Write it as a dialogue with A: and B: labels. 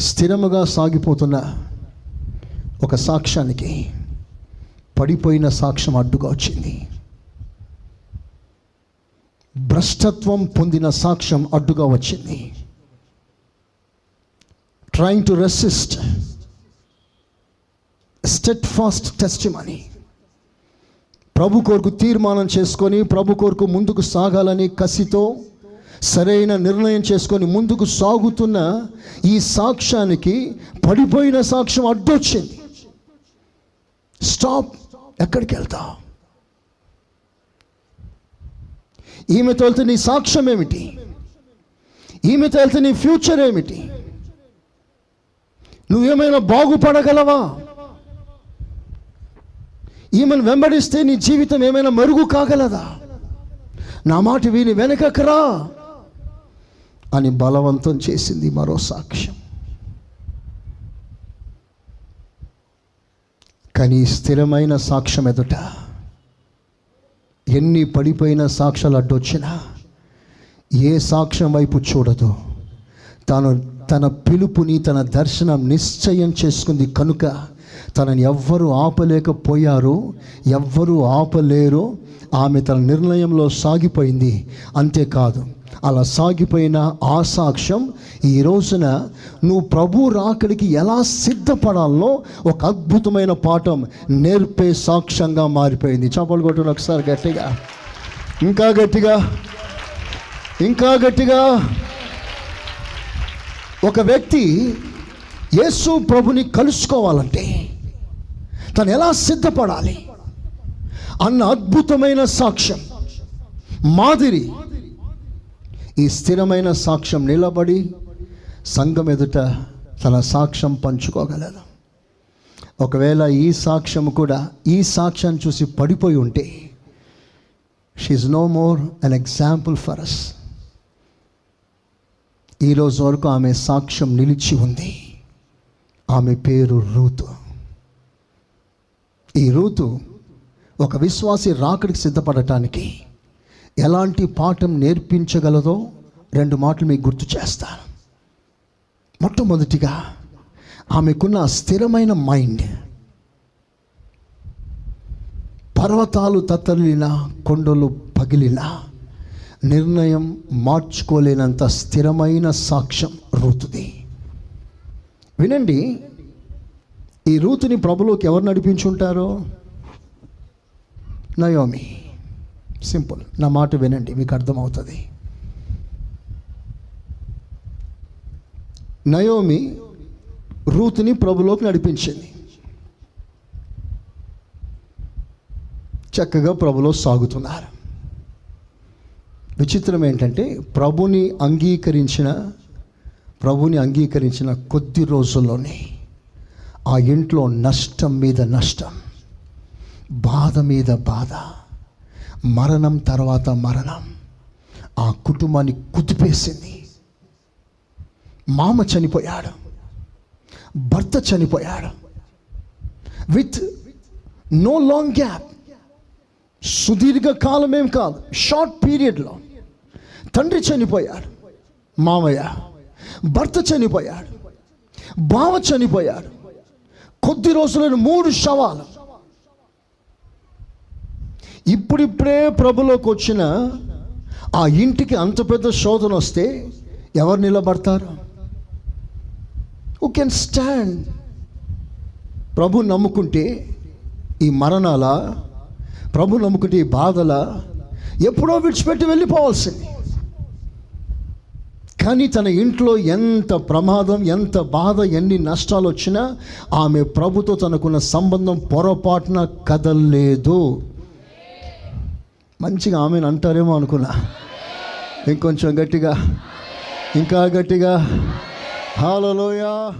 A: స్థిరముగా సాగిపోతున్న ఒక సాక్ష్యానికి పడిపోయిన సాక్ష్యం అడ్డుగా వచ్చింది. భ్రష్టత్వం పొందిన సాక్ష్యం అడ్డుగా వచ్చింది. Trying to resist state fast test money ప్రభు కొరకు తీర్మానం చేసుకొని ప్రభు కొరకు ముందుకు సాగాలని కసితో సరైన నిర్ణయం చేసుకొని ముందుకు సాగుతున్న ఈ సాక్ష్యానికి పడిపోయిన సాక్ష్యం అడ్డొచ్చింది. స్టాప్ ఎక్కడికి వెళ్తా? ఈమెతో వెళ్తే నీ సాక్ష్యం ఏమిటి? ఈమెతో వెళ్తే నీ ఫ్యూచర్ ఏమిటి? నువ్వేమైనా బాగుపడగలవా? ఈమెను వెంబడిస్తే నీ జీవితం ఏమైనా మరుగు కాగలదా? నా మాట విని వెనకకరా అని బలవంతం చేసింది మరో సాక్ష్యం. కానీ స్థిరమైన సాక్ష్యం ఎదుట ఎన్ని పడిపోయిన సాక్ష్యాలు అడ్డొచ్చినా ఏ సాక్ష్యం వైపు చూడదు. తాను తన పిలుపుని తన దర్శనం నిశ్చయం చేసుకుంది కనుక తనని ఎవ్వరూ ఆపలేకపోయారు ఎవ్వరూ ఆపలేరు. ఆమె తన నిర్ణయంలో సాగిపోయింది. అంతేకాదు అలా సాగిపోయిన ఆ సాక్ష్యం ఈ రోజున నువ్వు ప్రభు రాకడికి ఎలా సిద్ధపడాలో ఒక అద్భుతమైన పాఠం నేర్పే సాక్ష్యంగా మారిపోయింది. చేపలు కొట్టిన ఒకసారి గట్టిగా. ఇంకా గట్టిగా. ఇంకా గట్టిగా. ఒక వ్యక్తి యేసు ప్రభుని కలుసుకోవాలంటే తను ఎలా సిద్ధపడాలి? అన్న అద్భుతమైన సాక్ష్యం. మాదిరి ఈ స్థిరమైన సాక్ష్యం నిలబడి సంఘం ఎదుట తన సాక్ష్యం పంచుకోగలదు. ఒకవేళ ఈ సాక్ష్యం కూడా ఈ సాక్ష్యాన్ని చూసి పడిపోయి ఉంటే she no more an example for us ఈరోజు వరకు ఆమె సాక్ష్యం నిలిచి ఉంది. ఆమె పేరు రూతు. ఈ రూతు ఒక విశ్వాసి రాకడికి సిద్ధపడటానికి ఎలాంటి పాఠం నేర్పించగలదో రెండు మాటలు మీకు గుర్తు చేస్తాను. మొట్టమొదటిగా ఆమెకున్న స్థిరమైన మైండ్. పర్వతాలు తత్తలినా కొండలు పగిలినా నిర్ణయం మార్చుకోలేనంత స్థిరమైన సాక్ష్యం రూతుది. వినండి ఈ రూతుని ప్రభులోకి ఎవరు నడిపించుంటారో? నయోమి. సింపుల్ నా మాట వినండి మీకు అర్థమవుతుంది. నయోమి రూతుని ప్రభులోకి నడిపించింది. చక్కగా ప్రభులో సాగుతున్నారు. విచిత్రం ఏంటంటే ప్రభుని అంగీకరించిన ప్రభుని అంగీకరించిన కొద్ది రోజుల్లోనే ఆ ఇంట్లో నష్టం మీద నష్టం బాధ మీద బాధ మరణం తర్వాత మరణం. ఆ కుటుంబాన్ని కుదిపేసింది. మామ చనిపోయాడు. భర్త చనిపోయాడు. With no long gap. సుదీర్ఘ కాలం ఏం కాదు షార్ట్ పీరియడ్లో తండ్రి చనిపోయాడు మామయ్య. భర్త చనిపోయాడు బావ చనిపోయాడు. కొద్ది రోజులను మూడు శవాలు. ఇప్పుడిప్పుడే ప్రభులోకి వచ్చిన ఆ ఇంటికి అంత పెద్ద శోధన వస్తే ఎవరు నిలబడతారు? హూ కెన్ స్టాండ్ ప్రభు నమ్ముకుంటే ఈ మరణాల ప్రభు నమ్ముకుంటే ఈ బాధల ఎప్పుడో విడిచిపెట్టి వెళ్ళిపోవాల్సింది. కానీ తన ఇంట్లో ఎంత ప్రమాదం ఎంత బాధ ఎన్ని నష్టాలు వచ్చినా ఆమె ప్రభుతో తనకున్న సంబంధం పొరపాటున కదలలేదు. మంచిగా ఆమెను అంటారేమో అనుకున్నా. ఇంకొంచెం గట్టిగా. ఇంకా గట్టిగా. హాలలోయా